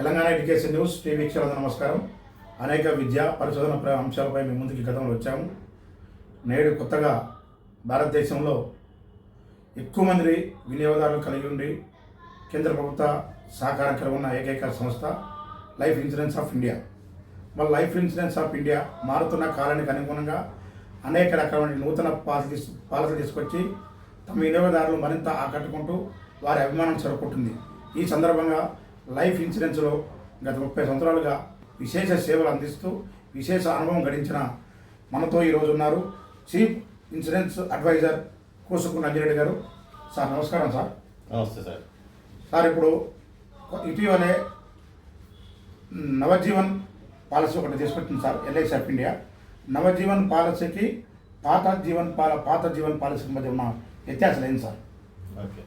Telangana education news TV వీక్షకులకు నమస్కారం. అనేక విద్యా పరిశోధన అంశాలపై మేము ముందుకు గతంలో వచ్చాము. నేడు కొత్తగా భారతదేశంలో ఎక్కువ మంది వినియోగదారులు కలిగి ఉండి కేంద్ర ప్రభుత్వ సహకారం కలిగి ఉన్న ఏకైక సంస్థ లైఫ్ ఇన్సూరెన్స్ ఆఫ్ ఇండియా. మన లైఫ్ ఇన్సూరెన్స్ ఆఫ్ ఇండియా మారుతున్న కాలానికి అనుగుణంగా అనేక రకమైన నూతన పాలసీ పాలసీ తీసుకొచ్చి తమ వినియోగదారులు మరింత ఆకట్టుకుంటూ వారి అభిమానం చెరుకుంటుంది ఈ సందర్భంగా లైఫ్ ఇన్సూరెన్స్లో గత ముప్పై సంవత్సరాలుగా విశేష సేవలు అందిస్తూ విశేష అనుభవం గడించిన మనతో ఈరోజు ఉన్నారు. Chief insurance advisor Kusuku Nanjireddy గారు. సార్ నమస్కారం సార్. నమస్తే సార్. సార్ ఇప్పుడు ఇటీవలే నవజీవన్ పాలసీ ఒకటి తీసుకొచ్చింది sir LIC of India. Navjeevan పాలసీకి పాత జీవన్ పాల పాత జీవన్ పాలసీకి మధ్య ఉన్న వ్యత్యాసం ఏంటి సార్? ఓకే.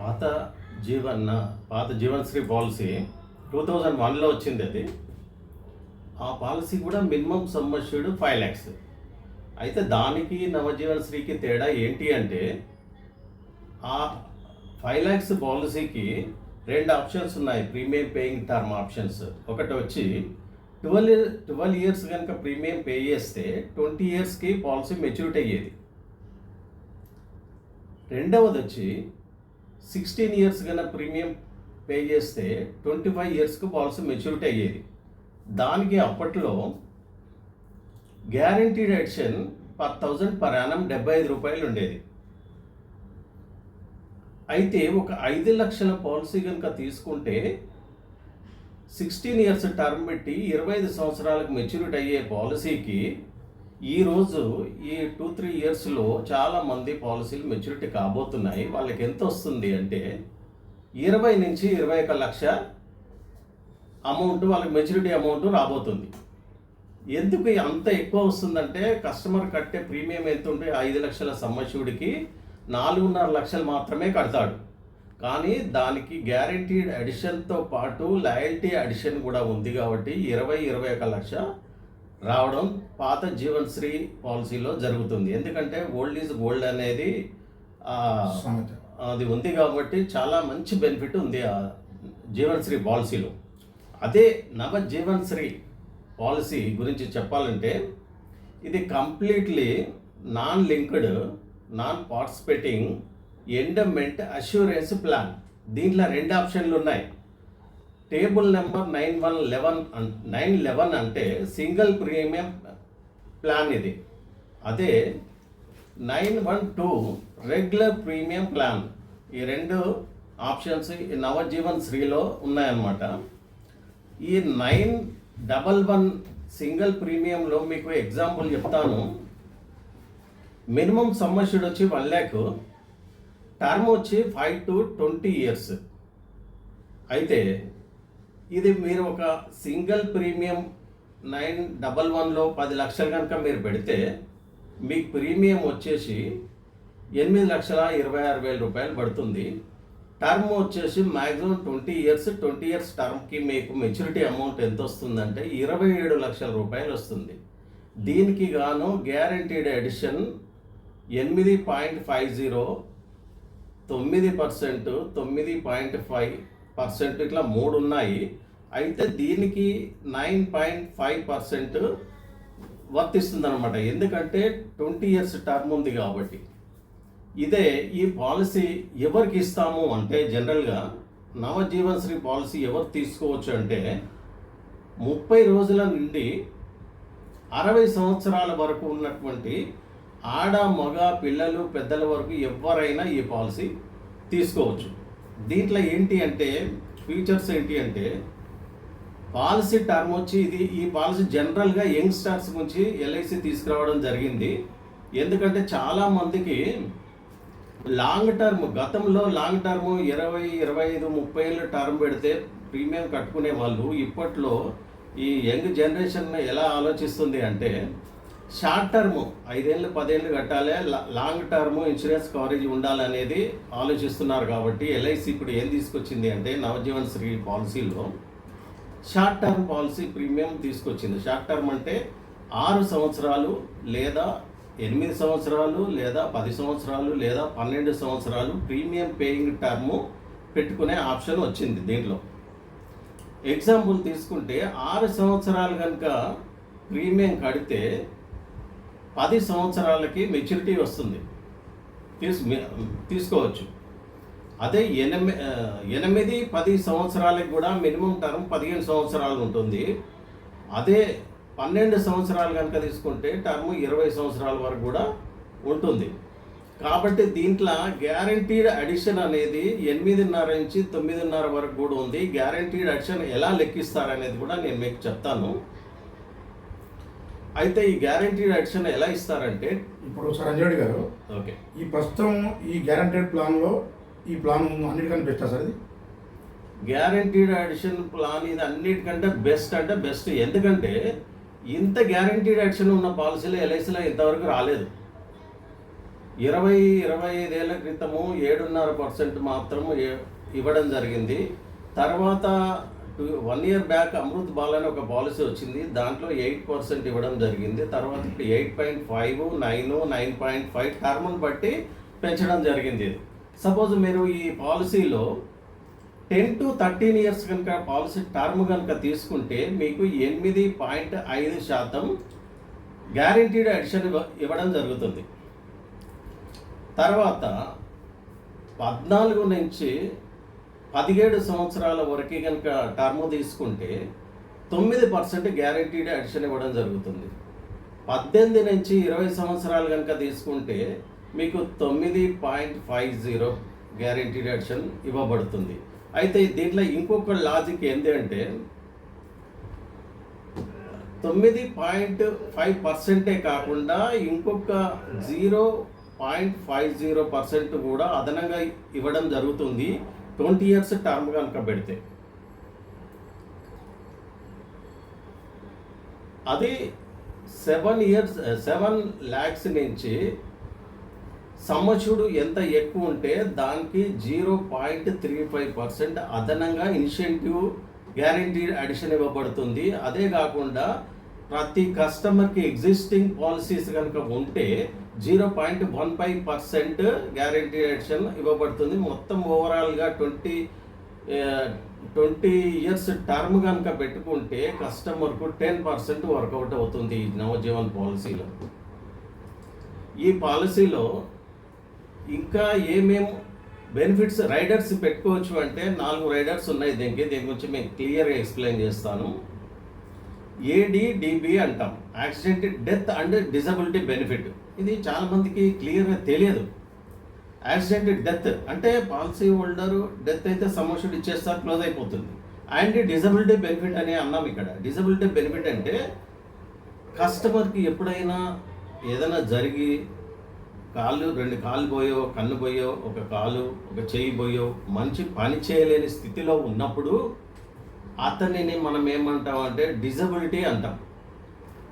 పాత జీవన్ పాత జీవన్శ్రీ పాలసీ టూ థౌజండ్ వన్లో వచ్చింది అది. ఆ పాలసీ కూడా మినిమం సమ్మర్ష్యూడ్ ఫైవ్ ల్యాక్స్. అయితే దానికి నవజీవన్ శ్రీకి తేడా ఏంటి అంటే ఆ ఫైవ్ ల్యాక్స్ పాలసీకి రెండు ఆప్షన్స్ ఉన్నాయి ప్రీమియం పేయింగ్ టర్మ్ ఆప్షన్స్. ఒకటి వచ్చి ట్వెల్వ్ ట్వెల్వ్ ఇయర్స్ కనుక ప్రీమియం పే చేస్తే ట్వంటీ ఇయర్స్కి పాలసీ మెచ్యూరిటీ అయ్యేది. రెండవది వచ్చి సిక్స్టీన్ ఇయర్స్ కన్నా ప్రీమియం పే చేస్తే ట్వంటీ ఫైవ్ ఇయర్స్కి పాలసీ మెచ్యూరిటీ అయ్యేది. దానికి అప్పట్లో guaranteed addition per thousand per annum డెబ్బై ఐదు రూపాయలు ఉండేది. అయితే ఒక ఐదు లక్షల పాలసీ కనుక తీసుకుంటే సిక్స్టీన్ ఇయర్స్ టర్మ్ పెట్టి ఇరవై ఐదు సంవత్సరాలకు మెచ్యూరిటీ అయ్యే పాలసీకి ఈరోజు ఈ టూ త్రీ ఇయర్స్లో చాలా మంది పాలసీలు మెచ్యూరిటీ కాబోతున్నాయి. వాళ్ళకి ఎంత వస్తుంది అంటే ఇరవై నుంచి ఇరవై ఒక లక్ష అమౌంట్ వాళ్ళకి మెచ్యూరిటీ అమౌంట్ రాబోతుంది. ఎందుకు అంత ఎక్కువ వస్తుందంటే కస్టమర్ కట్టే ప్రీమియం ఎంత ఉంటే ఐదు లక్షల సమ్మష్యుడికి నాలుగున్నర లక్షలు మాత్రమే కడతాడు. కానీ దానికి గ్యారంటీడ్ అడిషన్తో పాటు లయల్టీ అడిషన్ కూడా ఉంది కాబట్టి ఇరవై ఇరవై ఒక లక్ష రావడం పాత జీవన్ శ్రీ పాలసీలో జరుగుతుంది. ఎందుకంటే ఓల్డ్ ఈజ్ గోల్డ్ అనేది. అది ఉంది కాబట్టి చాలా మంచి బెనిఫిట్ ఉంది ఆ జీవన్ శ్రీ పాలసీలో. అదే నవ జీవన్ శ్రీ పాలసీ గురించి చెప్పాలంటే ఇది completely non linked non participating endowment assurance plan. దీంట్లో రెండు ఆప్షన్లు ఉన్నాయి. Table number nine one eleven nine eleven అంటే సింగిల్ ప్రీమియం ప్లాన్ ఇది. అదే nine one two regular premium plan. ఈ రెండు ఆప్షన్స్ ఈ నవజీవన్ శ్రీలో ఉన్నాయన్నమాట. ఈ నైన్ డబల్ వన్ సింగిల్ ప్రీమియంలో మీకు ఎగ్జాంపుల్ చెప్తాను. మినిమం సమ్మర్షుడ్ వచ్చి వన్ ల్యాక్. టర్మ్ వచ్చి ఫైవ్ టు ట్వంటీ ఇయర్స్. అయితే ఇది మీరు ఒక సింగిల్ ప్రీమియం నైన్ డబల్ వన్లో పది లక్షలు కనుక మీరు పెడితే మీకు ప్రీమియం వచ్చేసి ఎనిమిది లక్షల ఇరవై ఆరు వేల రూపాయలు పడుతుంది. టర్మ్ వచ్చేసి maximum twenty years twenty years టర్మ్కి మీకు మెచ్యూరిటీ అమౌంట్ ఎంత వస్తుందంటే ఇరవై ఏడు లక్షల రూపాయలు వస్తుంది. దీనికి గాను గ్యారంటీడ్ ఎడిషన్ ఎనిమిది పాయింట్ ఫైవ్ జీరో తొమ్మిది పర్సెంట్ తొమ్మిది పాయింట్ ఫైవ్ పర్సెంట్ ఇట్లా మూడు ఉన్నాయి. అయితే దీనికి నైన్ పాయింట్ ఫైవ్ పర్సెంట్ వర్తిస్తుంది అనమాట ఎందుకంటే ట్వంటీ ఇయర్స్ టర్మ్ ఉంది కాబట్టి. ఇదే ఈ పాలసీ ఎవరికి ఇస్తాము అంటే జనరల్గా నవజీవన్ శ్రీ పాలసీ ఎవరు తీసుకోవచ్చు అంటే ముప్పై రోజుల నుండి అరవై సంవత్సరాల వరకు ఉన్నటువంటి ఆడ మగ పిల్లలు పెద్దల వరకు ఎవరైనా ఈ పాలసీ తీసుకోవచ్చు. దీంట్లో ఏంటి అంటే ఫీచర్స్ ఏంటి అంటే పాలసీ టర్మ్ వచ్చి ఇది ఈ పాలసీ జనరల్గా యంగ్స్టర్స్ నుంచి ఎల్ఐసి తీసుకురావడం జరిగింది. ఎందుకంటే చాలా మందికి లాంగ్ టర్మ్ గతంలో లాంగ్ టర్మ్ ఇరవై ఇరవై ఐదు ముప్పై ఏళ్ళు టర్మ్ పెడితే ప్రీమియం కట్టుకునే వాళ్ళు ఇప్పట్లో ఈ యంగ్ జనరేషన్ ఎలా ఆలోచిస్తుంది అంటే షార్ట్ టర్మ్ ఐదేళ్ళు పదేళ్ళు కట్టాలి. లా- లాంగ్ టర్మ్ ఇన్సూరెన్స్ కవరేజ్ ఉండాలనేది ఆలోచిస్తున్నారు కాబట్టి ఎల్ఐసి ఇప్పుడు ఏం తీసుకొచ్చింది అంటే నవజీవన్ శ్రీ పాలసీలో షార్ట్ టర్మ్ పాలసీ ప్రీమియం తీసుకొచ్చింది. షార్ట్ టర్మ్ అంటే ఆరు సంవత్సరాలు లేదా ఎనిమిది సంవత్సరాలు లేదా పది సంవత్సరాలు లేదా పన్నెండు సంవత్సరాలు ప్రీమియం పేయింగ్ టర్మ్ పెట్టుకునే ఆప్షన్ వచ్చింది దీంట్లో. ఎగ్జాంపుల్ తీసుకుంటే ఆరు సంవత్సరాలు కనుక ప్రీమియం కడితే పది సంవత్సరాలకి మెచ్యూరిటీ వస్తుంది. తీసు తీసుకోవచ్చు. అదే ఎనిమి ఎనిమిది పది సంవత్సరాలకు కూడా మినిమం టర్మ్ పదిహేను సంవత్సరాలు ఉంటుంది. అదే పన్నెండు సంవత్సరాలు కనుక తీసుకుంటే టర్మ్ ఇరవై సంవత్సరాల వరకు కూడా ఉంటుంది. కాబట్టి దీంట్లో గ్యారంటీడ్ అడిషన్ అనేది ఎనిమిదిన్నర నుంచి తొమ్మిదిన్నర వరకు కూడా ఉంది. గ్యారంటీడ్ అడిషన్ ఎలా లెక్కిస్తారనేది కూడా నేను మీకు చెప్తాను. అయితే ఈ గ్యారంటీడ్ అడిషన్ ఎలా ఇస్తారంటే? ఇప్పుడు సంజయ్ గారు ఓకే. ఈ ప్రస్తుతం ఈ గ్యారంటెడ్ ప్లాన్లో ఈ ప్లాన్ అన్నిటికన్నా బెస్టా సార్ ఇది? గ్యారంటీడ్ అడిషన్ ప్లాన్ ఇది అన్నిటికంటే బెస్ట్ అంటే బెస్ట్ ఎందుకంటే ఇంత గ్యారంటీడ్ అడిషన్ ఉన్న పాలసీలు ఎల్ఐసిలో ఇంతవరకు రాలేదు. ఇరవై ఇరవై ఐదేళ్ళ క్రితము ఏడున్నర పర్సెంట్ మాత్రం ఇవ్వడం జరిగింది. తర్వాత two one year back Amrit Baal అని ఒక పాలసీ వచ్చింది. దాంట్లో ఎయిట్ పర్సెంట్ ఇవ్వడం జరిగింది. తర్వాత ఇప్పుడు eight point five nine nine point five టర్మ్ను బట్టి పెంచడం జరిగింది సపోజ్ మీరు ఈ పాలసీలో టెన్ టు థర్టీన్ ఇయర్స్ కనుక పాలసీ టర్మ్ కనుక తీసుకుంటే మీకు ఎనిమిది పాయింట్ ఐదు శాతం గ్యారంటీడ్ అడిషన్ ఇవ్వడం జరుగుతుంది. తర్వాత పద్నాలుగు నుంచి పదిహేడు సంవత్సరాల వరకు కనుక టర్మ్ తీసుకుంటే తొమ్మిది పర్సెంట్ గ్యారంటీడ్ అడిషన్ ఇవ్వడం జరుగుతుంది. పద్దెనిమిది నుంచి ఇరవై సంవత్సరాలు కనుక తీసుకుంటే మీకు తొమ్మిది point five zero guaranteed addition ఇవ్వబడుతుంది. అయితే దీంట్లో ఇంకొక లాజిక్ ఏంటి అంటే తొమ్మిది పాయింట్ ఫైవ్ పర్సెంటే కాకుండా ఇంకొక zero point five zero percent కూడా అదనంగా ఇవ్వడం జరుగుతుంది. ట్వంటీ ఇయర్స్ టర్మ్ కనుక పెడితే. అది సెవెన్ ఇయర్స్ సెవెన్ ల్యాక్స్ నుంచి సంవత్సరుడు ఎంత ఎక్కువ ఉంటే దానికి zero point three five percent అదనంగా ఇన్సెంటివ్ గ్యారంటీ అడిషన్ ఇవ్వబడుతుంది. అదే కాకుండా ప్రతి కస్టమర్కి ఎగ్జిస్టింగ్ పాలసీస్ కనుక ఉంటే zero point one five percent guarantee addition ఇవ్వబడుతుంది. మొత్తం ఓవరాల్గా ట్వంటీ ట్వంటీ ఇయర్స్ టర్మ్ కనుక పెట్టుకుంటే కస్టమర్కు టెన్ పర్సెంట్ వర్కౌట్ అవుతుంది ఈ నవజీవన్ పాలసీలో. ఈ పాలసీలో ఇంకా ఏమేం బెనిఫిట్స్ రైడర్స్ పెట్టుకోవచ్చు అంటే నాలుగు రైడర్స్ ఉన్నాయి. దీనికి దీని గురించి మేము క్లియర్గా ఎక్స్ప్లెయిన్ చేస్తాను. ఏడిడిబి అంటాం. Accident death and disability benefit ఇది చాలామందికి క్లియర్గా తెలియదు. యాక్సిడెంట్ డెత్ అంటే పాలసీ హోల్డర్ డెత్ అయితే సమస్యలు ఇచ్చేస్తారు క్లోజ్ అయిపోతుంది. అండ్ డిజబిలిటీ బెనిఫిట్ అని అన్నాం ఇక్కడ. డిజబిలిటీ బెనిఫిట్ అంటే కస్టమర్కి ఎప్పుడైనా ఏదైనా జరిగి కాళ్ళు రెండు కాళ్ళు పోయో కన్ను పోయో ఒక కాలు ఒక చెయ్యి పోయో మంచి పని చేయలేని స్థితిలో ఉన్నప్పుడు అతనిని మనం ఏమంటాం అంటే డిజబిలిటీ అంటాం.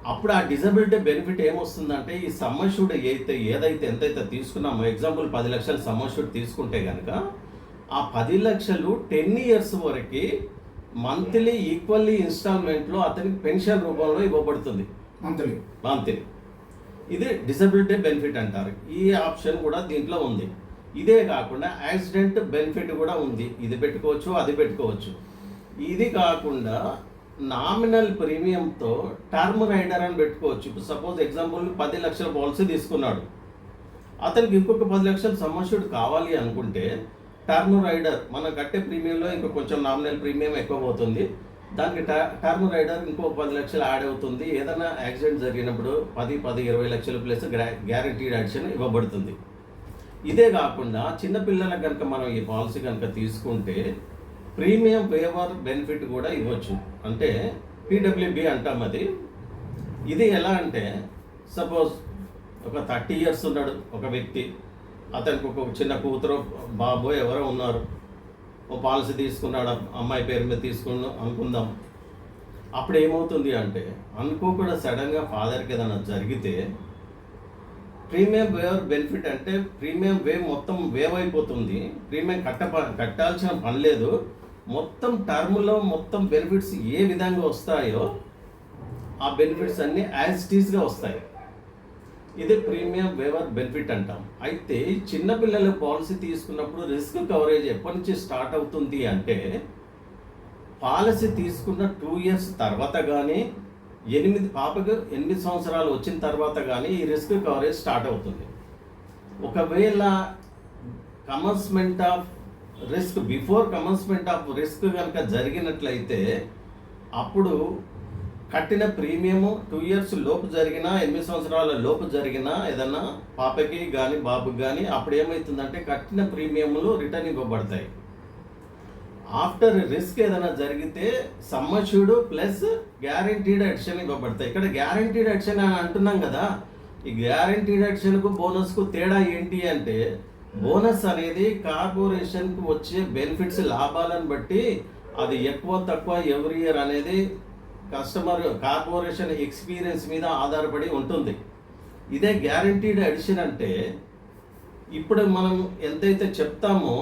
అప్పుడు ఆ డిజబిలిటీ బెనిఫిట్ ఏమొస్తుందంటే ఈ సమ్మర్షుడ్ అయితే ఏదైతే ఎంతైతే తీసుకున్నామో ఎగ్జాంపుల్ పది లక్షలు సమ్మర్షుడ్ తీసుకుంటే కనుక ఆ పది లక్షలు టెన్ ఇయర్స్ వరకు మంత్లీ ఈక్వల్లీ ఇన్స్టాల్మెంట్లో అతనికి పెన్షన్ రూపంలో ఇవ్వబడుతుంది. మంత్లీ. మంత్లీ. ఇది డిసబిలిటీ బెనిఫిట్ అంటారు. ఈ ఆప్షన్ కూడా దీంట్లో ఉంది. ఇదే కాకుండా యాక్సిడెంట్ బెనిఫిట్ కూడా ఉంది. ఇది పెట్టుకోవచ్చు అది పెట్టుకోవచ్చు. ఇది కాకుండా నామినల్ ప్రీమియంతో టర్మ్ రైడర్ అని పెట్టుకోవచ్చు. ఇప్పుడు సపోజ్ ఎగ్జాంపుల్ పది లక్షల పాలసీ తీసుకున్నాడు. అతనికి ఇంకొక పది లక్షల సమస్యుడు కావాలి అనుకుంటే టర్మ్ రైడర్ మనం కట్టే ప్రీమియంలో ఇంకా కొంచెం నామినల్ ప్రీమియం ఎక్కువ పోతుంది. దానికి ట- టర్మ్ రైడర్ ఇంకో పది లక్షలు యాడ్ అవుతుంది. ఏదైనా యాక్సిడెంట్ జరిగినప్పుడు పది పది ఇరవై లక్షల ప్లస్ గ్యారంటీడ్ యాక్షన్ ఇవ్వబడుతుంది. ఇదే కాకుండా చిన్నపిల్లలకు కనుక మనం ఈ పాలసీ కనుక తీసుకుంటే ప్రీమియం వేవర్ బెనిఫిట్ కూడా ఇవ్వచ్చు. అంటే పీడబ్ల్యూబి అంటాం అది. ఇది ఎలా అంటే సపోజ్ ఒక థర్టీ ఇయర్స్ ఉన్నాడు ఒక వ్యక్తి. అతనికి ఒక చిన్న కూతురు బాబు ఎవరో ఉన్నారు. ఓ పాలసీ తీసుకున్నాడు అమ్మాయి పేరు మీద తీసుకున్నాం అనుకుందాం. అప్పుడు ఏమవుతుంది అంటే అనుకోకుండా సడన్గా ఫాదర్కి ఏదైనా జరిగితే ప్రీమియం వేవ్ బెనిఫిట్ అంటే ప్రీమియం వేవ్ మొత్తం వేవ్ అయిపోతుంది. ప్రీమియం కట్ట కట్టాల్సిన పని లేదు. మొత్తం టర్మ్లో మొత్తం బెనిఫిట్స్ ఏ విధంగా వస్తాయో ఆ బెనిఫిట్స్ అన్నీ యాజ్ టీస్గా వస్తాయి. ఇది ప్రీమియం వేవర్ బెనిఫిట్ అంటాం. అయితే చిన్నపిల్లల పాలసీ తీసుకున్నప్పుడు రిస్క్ కవరేజ్ ఎప్పటి నుంచి స్టార్ట్ అవుతుంది అంటే పాలసీ తీసుకున్న టూ ఇయర్స్ తర్వాత కానీ ఎనిమిది పాపకు ఎనిమిది సంవత్సరాలు వచ్చిన తర్వాత కానీ ఈ రిస్క్ కవరేజ్ స్టార్ట్ అవుతుంది. ఒకవేళ commencement of risk before commencement of risk కనుక జరిగినట్లయితే అప్పుడు కట్టిన ప్రీమియము టూ ఇయర్స్ లోపు జరిగినా ఎనిమిది సంవత్సరాల లోపు జరిగినా ఏదన్నా పాపకి కానీ బాబుకి కానీ అప్పుడు ఏమవుతుందంటే కట్టిన ప్రీమియంలు రిటర్న్ ఇవ్వబడతాయి. ఆఫ్టర్ రిస్క్ ఏదైనా జరిగితే సమ్మష్యూడ్ ప్లస్ గ్యారంటీడ్ ఎడిషన్ ఇవ్వబడతాయి. ఇక్కడ గ్యారంటీడ్ ఎడిషన్ అని అంటున్నాం కదా ఈ గ్యారంటీడ్ ఎడిషన్కు బోనస్కు తేడా ఏంటి అంటే బోనస్ అనేది కార్పొరేషన్కి వచ్చే బెనిఫిట్స్ లాభాలను బట్టి అది ఎక్కువ తక్కువ ఎవ్రీ ఇయర్ అనేది కస్టమర్ కార్పొరేషన్ ఎక్స్పీరియన్స్ మీద ఆధారపడి ఉంటుంది. ఇదే గ్యారంటీడ్ అడిషన్ అంటే ఇప్పుడు మనం ఎంతైతే చెప్తామో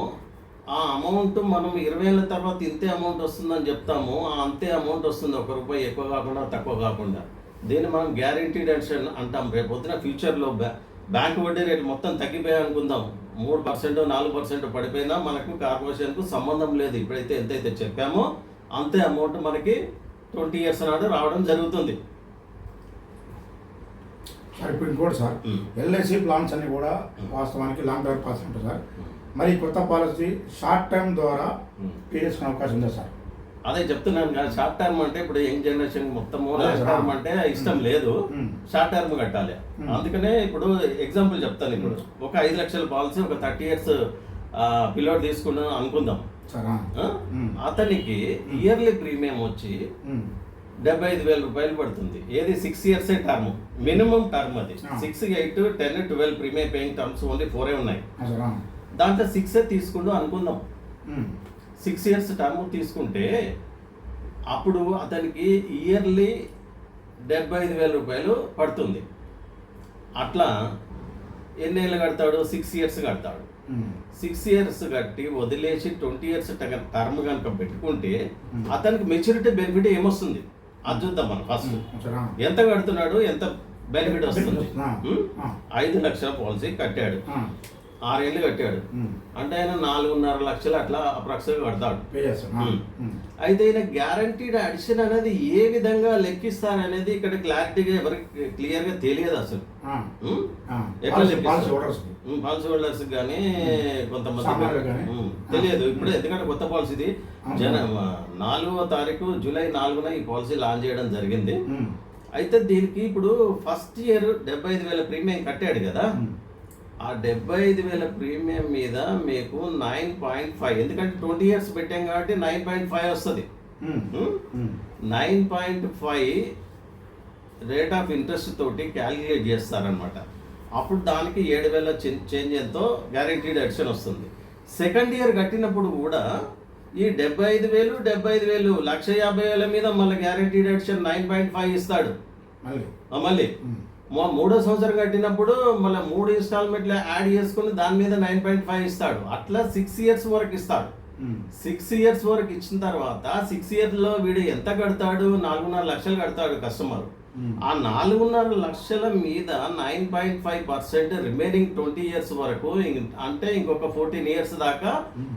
ఆ అమౌంట్ మనం ఇరవై ఏళ్ళ తర్వాత ఇంతే అమౌంట్ వస్తుందని చెప్తామో ఆ అంతే అమౌంట్ వస్తుంది. ఒక రూపాయి ఎక్కువ కాకుండా తక్కువ కాకుండా. దీన్ని మనం గ్యారంటీడ్ అడిషన్ అంటాం. రేపు పొద్దున ఫ్యూచర్లో బ్యాంక్ వడ్డీ రేటు మొత్తం తగ్గిపోయాయి అనుకుందాం మూడు పర్సెంట్ నాలుగు పర్సెంట్ పడిపోయినా మనకు కార్పొరేషన్కు సంబంధం లేదు. ఇప్పుడైతే ఎంతైతే చెప్పామో అంతే అమౌంట్ మనకి ట్వంటీ ఇయర్స్ నాడు రావడం జరుగుతుంది. సార్ ఇప్పుడు ఇంకోటి సార్. ఎల్ఐసి ప్లాన్స్ అన్ని కూడా వాస్తవానికి లాంగ్ టర్మ్ పాలసీ ఉంటుంది సార్. మరి కొత్త పాలసీ షార్ట్ టర్మ్ ద్వారా చేసుకునే అవకాశం ఉందా సార్? అదే చెప్తున్నాను కదా షార్ట్ టర్మ్ అంటే ఇప్పుడు యంగ్ జనరేషన్ మొత్తము అదే లాంగ్. టర్మ్ అంటే ఇష్టం లేదు. షార్ట్ టర్మ్ కట్టాలి. అందుకనే ఇప్పుడు ఎగ్జాంపుల్ చెప్తాను ఇప్పుడు ఒక ఐదు లక్షల పాలసీ ఒక థర్టీ ఇయర్స్ పిల్లోడ్ తీసుకున్నాం అనుకుందాం. అతనికి ఇయర్లీ ప్రీమియం వచ్చి. డెబ్బై ఐదు వేల రూపాయలు పడుతుంది ఏది six years term minimum term అది. Six eight ten twelve premium paying terms only ఫోరే ఉన్నాయి. దాంట్లో సిక్స్ తీసుకుంటూ అనుకుందాం. సిక్స్ ఇయర్స్ టర్మ్ తీసుకుంటే అప్పుడు అతనికి ఇయర్లీ డెబ్బై ఐదు వేల రూపాయలు పడుతుంది. అట్లా ఎన్నేళ్ళు కడతాడు? సిక్స్ ఇయర్స్ కడతాడు. సిక్స్ ఇయర్స్ కట్టి వదిలేసి ట్వంటీ ఇయర్స్ టర్మ్ కనుక పెట్టుకుంటే. అతనికి మెచ్యూరిటీ బెనిఫిట్ ఏమొస్తుంది? అది చూద్దాం మనం ఫస్ట్. ఎంత కడుతున్నాడు? ఎంత బెనిఫిట్ వస్తుంది. ఐదు లక్షల పాలసీ కట్టాడు. ఆరేళ్ళు కట్టాడు. అంటే ఆయన నాలుగున్నర లక్షలు అట్లా అప్రాక్సిమేట్ కడతాడు. అయితే ఈయన గ్యారంటీడ్ అడిషన్ అనేది ఏ విధంగా లెక్కిస్తారనేది ఇక్కడ క్లారిటీగా ఎవరికి క్లియర్గా తెలియదు అసలు. ఎట్లా పాలసీ హోల్డర్స్ కానీ కొంతమంది తెలియదు. ఇప్పుడు ఎందుకంటే కొత్త పాలసీ ఇది. అవును. జన నాలుగవ తారీఖు జూలై నాలుగున ఈ పాలసీ లాంచ్ చేయడం జరిగింది. అయితే దీనికి ఇప్పుడు ఫస్ట్ ఇయర్ డెబ్బై ఐదు వేల ప్రీమియం కట్టాడు కదా. ఆ డెబ్బై ఐదు వేల ప్రీమియం మీద మీకు నైన్ పాయింట్ ఫైవ్ ఎందుకంటే ట్వంటీ ఇయర్స్ పెట్టాం కాబట్టి నైన్ పాయింట్ ఫైవ్ వస్తుంది. Nine point five rate of interest తోటి క్యాలిక్యులేట్ చేస్తారనమాట అప్పుడు దానికి ఏడు వేల చేంజ్ ఎంతో గ్యారెంటీడ్ అడిషన్ వస్తుంది. సెకండ్ ఇయర్ కట్టినప్పుడు కూడా ఈ డెబ్బై ఐదు వేలు డెబ్బై ఐదు వేలు లక్ష యాభై వేల మీద మళ్ళీ guaranteed addition nine point five ఇస్తాడు. మళ్ళీ. మూడో సంవత్సరం కట్టినప్పుడు మళ్ళీ మూడు ఇన్స్టాల్మెంట్లు యాడ్ చేసుకుని దాని మీద నైన్ పాయింట్ ఫైవ్ ఇస్తాడు అట్లా సిక్స్ ఇయర్స్ వరకు ఇస్తాడు. సిక్స్ ఇయర్స్ వరకు ఇచ్చిన తర్వాత సిక్స్ ఇయర్లో వీడు ఎంత కడతాడు నాలుగున్నర లక్షలు కడతాడు కస్టమర్. ఆ నాలుగున్నర లక్షల మీద nine point five percent remaining twenty years వరకు అంటే ఇంకొక ఫోర్టీన్ ఇయర్స్ దాకా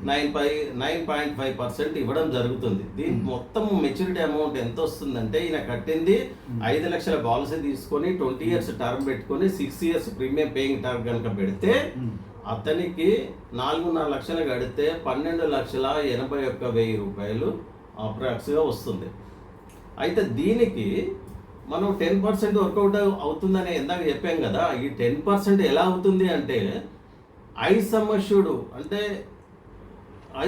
nine five nine point five percent ఇవ్వడం జరుగుతుంది. దీని మొత్తం మెచ్యూరిటీ అమౌంట్ ఎంత వస్తుందంటే ఈయన కట్టింది ఐదు లక్షల పాలసీ తీసుకొని ట్వంటీ ఇయర్స్ టర్మ్ పెట్టుకొని six years premium paying term కనుక పెడితే. అతనికి నాలుగున్నర లక్షలు కడితే పన్నెండు లక్షల ఎనభై ఒక్క వెయ్యి రూపాయలు అప్రాక్స్గా వస్తుంది. అయితే దీనికి మనం టెన్ పర్సెంట్ వర్కౌట్ అవుతుందని ఇందాక చెప్పాం కదా ఈ టెన్ పర్సెంట్ ఎలా అవుతుంది అంటే ఐ సమ్మష్యుడు అంటే ఐ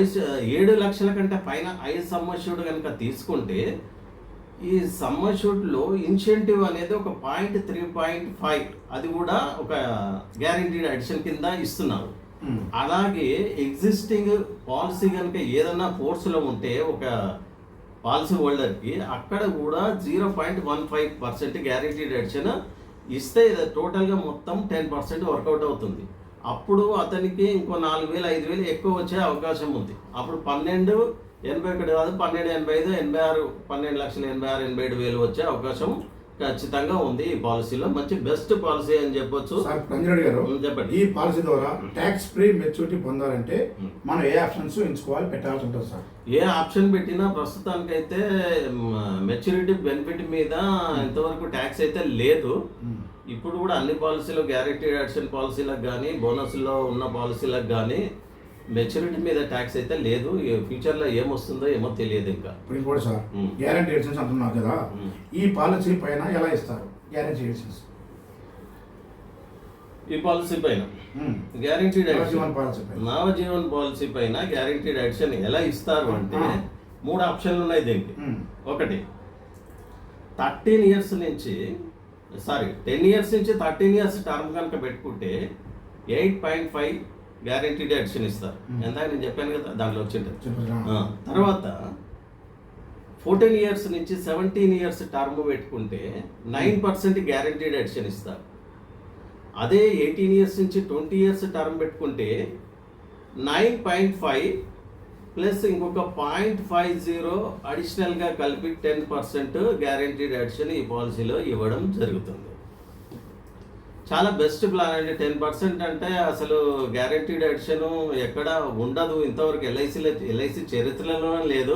ఏడు లక్షల కంటే పైన ఐ సమ్మష్యుడు కనుక తీసుకుంటే ఈ సమ్మర్షూట్లో ఇన్సెంటివ్ అనేది ఒక పాయింట్ త్రీ పాయింట్ ఫైవ్ అది కూడా ఒక గ్యారంటీడ్ అడిషన్ కింద ఇస్తున్నారు. అలాగే ఎగ్జిస్టింగ్ పాలసీ కనుక ఏదన్నా ఫోర్స్లో ఉంటే ఒక పాలసీ హోల్డర్కి అక్కడ కూడా zero point one five percent guarantee addition ఇస్తే టోటల్గా మొత్తం టెన్ పర్సెంట్ వర్కౌట్ అవుతుంది. అప్పుడు అతనికి ఇంకో నాలుగు వేలు ఐదు వేలు ఎక్కువ వచ్చే అవకాశం ఉంది. అప్పుడు పన్నెండు ఎనభై ఒకటి కాదు పన్నెండు ఎనభై ఐదు ఎనభై ఆరు పన్నెండు లక్షల ఎనభై ఆరు ఎనభై ఏడు వేలు వచ్చే అవకాశం ఖచ్చితంగా ఉంది ఈ పాలసీలో. మంచి బెస్ట్ పాలసీ అని చెప్పొచ్చు. సార్ రంజిరెడ్డి గారు చెప్పండి. ఈ పాలసీ ద్వారా ట్యాక్స్ ఫ్రీ మెచ్యూరిటీ పొందాలంటే. మనం ఏ ఆప్షన్స్ ఎంచుకోవాలి పెట్టాల్సి ఉంటుంది సార్. ఏ ఆప్షన్ పెట్టినా ప్రస్తుతానికైతే మెచ్యూరిటీ బెనిఫిట్ మీద ఇంతవరకు ట్యాక్స్ అయితే లేదు. ఇప్పుడు కూడా అన్ని పాలసీలు గ్యారెంటీ యాక్షన్ పాలసీలకు కానీ బోనస్లో ఉన్న పాలసీలకు కానీ మెచ్యూరిటీ మీద ట్యాక్స్ అయితే లేదు. ఈ ఫ్యూచర్లో ఏమొస్తుందో ఏమో తెలియదు ఇంకా. ఇప్పుడు ఇంకోటి సార్. గ్యారంటీ ఎడిషన్స్ అంటున్నారు కదా. ఈ పాలసీ పైన ఎలా ఇస్తారు? గ్యారంటీ ఎడిషన్స్ ఈ పాలసీ పైన? గ్యారెంటీడ్ జీవన్ పాలసీ పైన. నవజీవన్ పాలసీ పైన గ్యారెంటీడ్ యాక్షన్ ఎలా ఇస్తారు అంటే. మూడు ఆప్షన్లు ఉన్నాయి దీనికి. ఒకటి థర్టీన్ ఇయర్స్ నుంచి సారీ టెన్ ఇయర్స్ నుంచి థర్టీన్ ఇయర్స్ టర్మ్ కనుక పెట్టుకుంటే eight point five guaranteed addition ఇస్తారు. ఎంత నేను చెప్పాను కదా దాంట్లో ఆ, తర్వాత ఫోర్టీన్ ఇయర్స్ నుంచి సెవెంటీన్ ఇయర్స్ టర్మ్ పెట్టుకుంటే నైన్ పర్సెంట్ గ్యారంటీడ్ ఎడిషన్ ఇస్తారు. అదే ఎయిటీన్ ఇయర్స్ నుంచి ట్వంటీ ఇయర్స్ టర్మ్ పెట్టుకుంటే నైన్ పాయింట్ ఫైవ్ ప్లస్ ఇంకొక పాయింట్ ఫైవ్ జీరో అడిషనల్గా కలిపి టెన్ పర్సెంట్ గ్యారంటీడ్ ఎడిషన్ ఈ పాలసీలో ఇవ్వడం జరుగుతుంది. చాలా బెస్ట్ ప్లాన్ అండి. టెన్ పర్సెంట్ అంటే అసలు గ్యారంటీడ్ ఎడిషన్ ఎక్కడ ఉండదు. ఇంతవరకు ఎల్ఐసిలో ఎల్ఐసి చరిత్రలోనే లేదు.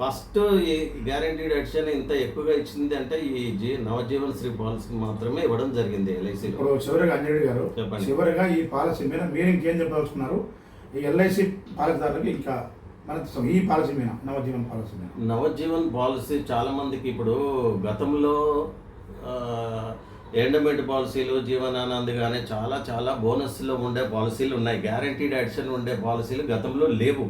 ఫస్ట్ ఈ గ్యారంటీడ్ ఎడిషన్ ఇంత ఎక్కువగా ఇచ్చింది అంటే ఈ జీ నవజీవన్ శ్రీ పాలసీకి మాత్రమే ఇవ్వడం జరిగింది ఇప్పుడు చివరిగా అంజరెడ్డి గారు. చివరిగా ఈ పాలసీ మీద మీరు ఇంకేం చెప్పదలుచుకున్నారు? ఈ ఎల్ఐసి పాలసీదారులకు ఇంకా మన ఈ పాలసీ మీద నవజీవన్ పాలసీ మీద. నవజీవన్ పాలసీ చాలా మందికి ఇప్పుడు గతంలో ఎండమెంట్ పాలసీలు జీవనానంద్ కానీ చాలా చాలా బోనస్లో ఉండే పాలసీలు ఉన్నాయి గ్యారంటీడ్ యాక్షన్ ఉండే పాలసీలు గతంలో లేవు.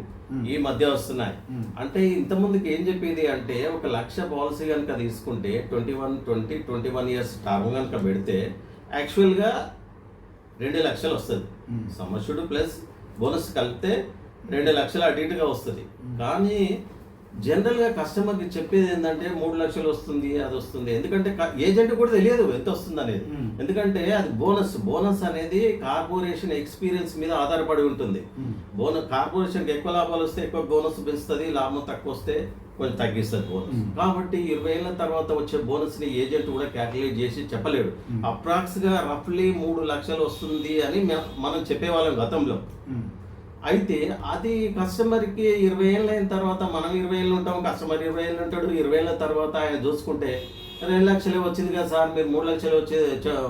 ఈ మధ్య వస్తున్నాయి. అంటే ఇంతకుముందుకి ఏం చెప్పేది అంటే ఒక లక్ష పాలసీ కనుక తీసుకుంటే twenty one twenty twenty one years term కనుక పెడితే యాక్చువల్గా రెండు లక్షలు వస్తుంది. సమస్యుడు ప్లస్ బోనస్ కలిపితే రెండు లక్షలు అటు ఇటుగా వస్తుంది కానీ జనరల్గా కస్టమర్కి చెప్పేది ఏంటంటే మూడు లక్షలు వస్తుంది అది వస్తుంది ఎందుకంటే ఏజెంట్ కూడా తెలియదు ఎంత వస్తుంది అనేది. ఎందుకంటే అది బోనస్ బోనస్ అనేది కార్పొరేషన్ ఎక్స్పీరియన్స్ మీద ఆధారపడి ఉంటుంది. బోనస్ కార్పొరేషన్కి ఎక్కువ లాభాలు వస్తే ఎక్కువ బోనస్ పెంచుతుంది లాభం తక్కువ వస్తే కొంచెం తగ్గిస్తుంది బోనస్. కాబట్టి ఇరవై ఏళ్ళ తర్వాత వచ్చే బోనస్ని ఏజెంట్ కూడా క్యాలిక్యులేట్ చేసి చెప్పలేడు. అప్రాక్స్గా రఫ్లీ మూడు లక్షలు వస్తుంది అని మనం చెప్పేవాళ్ళం గతంలో. అయితే అది కస్టమర్కి ఇరవై ఏళ్ళు అయిన తర్వాత మనం ఇరవై ఏళ్ళు ఉంటాం కస్టమర్ ఇరవై ఏళ్ళు ఉంటాడు ఇరవై ఏళ్ళ తర్వాత ఆయన చూసుకుంటే రెండు లక్షలే వచ్చింది కదా సార్ మీరు మూడు లక్షలు వచ్చే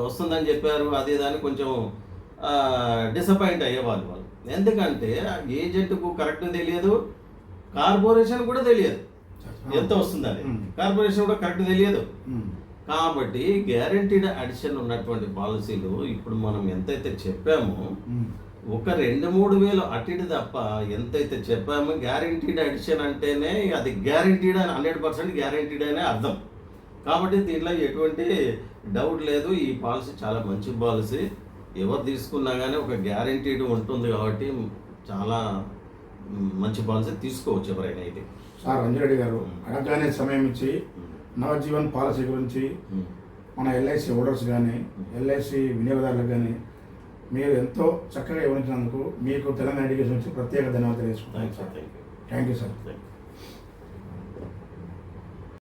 వస్తుందని చెప్పారు అది దాన్ని కొంచెం డిసప్పాయింట్ అయ్యేవాళ్ళు వాళ్ళు ఎందుకంటే ఏజెంట్కు కరెక్ట్ తెలియదు కార్పొరేషన్ కూడా తెలియదు ఎంత వస్తుందని. కార్పొరేషన్ కూడా కరెక్ట్ తెలియదు. కాబట్టి గ్యారంటీడ్ అడిషన్ ఉన్నటువంటి పాలసీలు ఇప్పుడు మనం ఎంతైతే చెప్పామో. ఒక రెండు మూడు వేలు అటు ఇటు తప్ప ఎంతైతే చెప్పామో గ్యారంటీడ్ అడిషన్ అంటేనే అది గ్యారంటీడ్ అని హండ్రెడ్ పర్సెంట్ గ్యారంటీడ్ అనే అర్థం. కాబట్టి దీంట్లో ఎటువంటి డౌట్ లేదు. ఈ పాలసీ చాలా మంచి పాలసీ. ఎవరు తీసుకున్నా కానీ ఒక గ్యారంటీడ్ ఉంటుంది కాబట్టి చాలా మంచి పాలసీ తీసుకోవచ్చు ఎవరైనా ఇది సార్ అంజిరెడ్డి గారు అడగగానే సమయం ఇచ్చి నవజీవన్ పాలసీ గురించి మన ఎల్ఐసి హోల్డర్స్ కానీ ఎల్ఐసి వినియోగదారులకు కానీ మీరు ఎంతో చక్కగా వివరించినందుకు మీకు తెలంగాణ ఎడ్యుకేషన్ నుంచి ప్రత్యేక ధన్యవాదాలు థాంక్స్ తెలుసుకుంటాం sir thank you thank you sir thank you